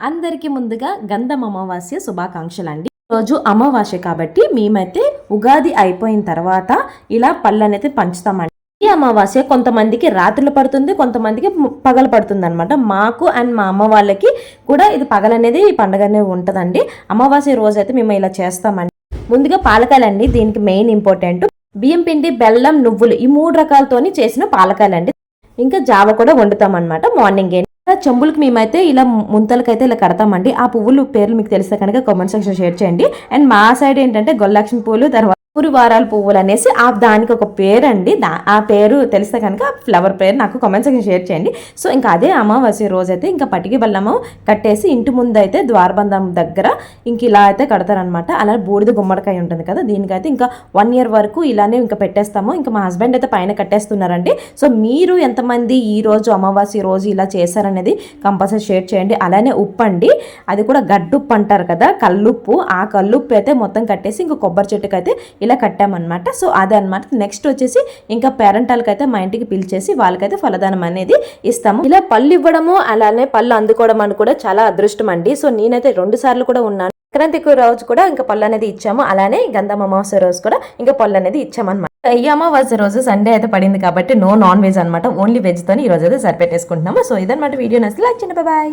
అందరికీ ముందుగా గంధం అమావాస్య శుభాకాంక్షలు అండి రోజు అమావాస్య కాబట్టి మేమైతే ఉగాది అయిపోయిన తర్వాత ఇలా పళ్ళు అనేది పంచుతామండి. ఈ అమావాస్య కొంతమందికి రాత్రులు పడుతుంది కొంతమందికి పగలు పడుతుంది అనమాట మాకు అండ్ మా అమ్మ వాళ్ళకి కూడా ఇది పగలనేది ఈ పండుగ అనేది ఉంటుందండి. అమావాస్య రోజు అయితే మేము ఇలా చేస్తామండి. ముందుగా పాలకాయలండి దీనికి మెయిన్ ఇంపార్టెంట్. బియ్యం పిండి బెల్లం నువ్వులు ఈ మూడు రకాలతోని చేసిన పాలకాయలండి. ఇంకా జావ కూడా వండుతాం అనమాట మార్నింగ్. చెంబులకు మేమైతే ఇలా ముంతలకైతే ఇలా కడతామండి. ఆ పువ్వులు పేర్లు మీకు తెలిస్తే కనుక కామెంట్ సెక్షన్ షేర్ చేయండి. అండ్ మా సైడ్ ఏంటంటే గొల్లక్ష్మి పువ్వులు తర్వాత ఊరి వారాల పువ్వులు అనేసి ఆ దానికి ఒక పేరు అండి దా ఆ పేరు తెలిస్తే కనుక ఫ్లవర్ పేరు నాకు కామెంట్ సెక్షన్ షేర్ చేయండి. సో ఇంకా అదే అమావాస్య రోజు అయితే ఇంకా పటికి బల్లము కట్టేసి ఇంటి ముందు అయితే ద్వారబంధం దగ్గర ఇంక ఇలా అయితే కడతారనమాట అలా బూడిద గుమ్మడికాయ ఉంటుంది కదా దీనికైతే ఇంకా వన్ ఇయర్ వరకు ఇలానే ఇంకా పెట్టేస్తాము. ఇంకా మా హస్బెండ్ అయితే పైన కట్టేస్తున్నారండి. సో మీరు ఎంతమంది ఈ రోజు అమావాస్య రోజు ఇలా చేశారనేది కంపల్సరీ షేర్ చేయండి. అలానే ఉప్పు అండి అది కూడా గడ్డుప్పు అంటారు కదా కల్లుప్పు ఆ కల్లుప్పు అయితే మొత్తం కట్టేసి ఇంకా కొబ్బరి చెట్టుకు అయితే ఇలా కట్టామన్నమాట. సో అదే అనమాట నెక్స్ట్ వచ్చేసి ఇంకా పేరెంటాలకి అయితే మా ఇంటికి పిలిచేసి వాళ్ళకైతే ఫలదానం అనేది ఇస్తాము. ఇలా పళ్ళు ఇవ్వడము అలానే పళ్ళు అందుకోవడం అని కూడా చాలా అదృష్టం అండి. సో నేనైతే రెండు సార్లు కూడా ఉన్నాను. సంక్రాంతికి రోజు కూడా ఇంకా పళ్ళు అనేది ఇచ్చాము. అలానే గంధం అమావాస్య రోజు కూడా ఇంకా పళ్ళు అనేది ఇచ్చామన్నమాట. ఈ అమావాస్య రోజు సండే అయితే పడింది కాబట్టి నో నాన్ వెజ్ అనమాట ఓన్లీ వెజ్ తోని ఈ రోజు అయితే సరిపెట్టేసుకుంటున్నాము. సో ఇదన్నమాట వీడియో నచ్చితే లైక్ చేయండి. బాయ్.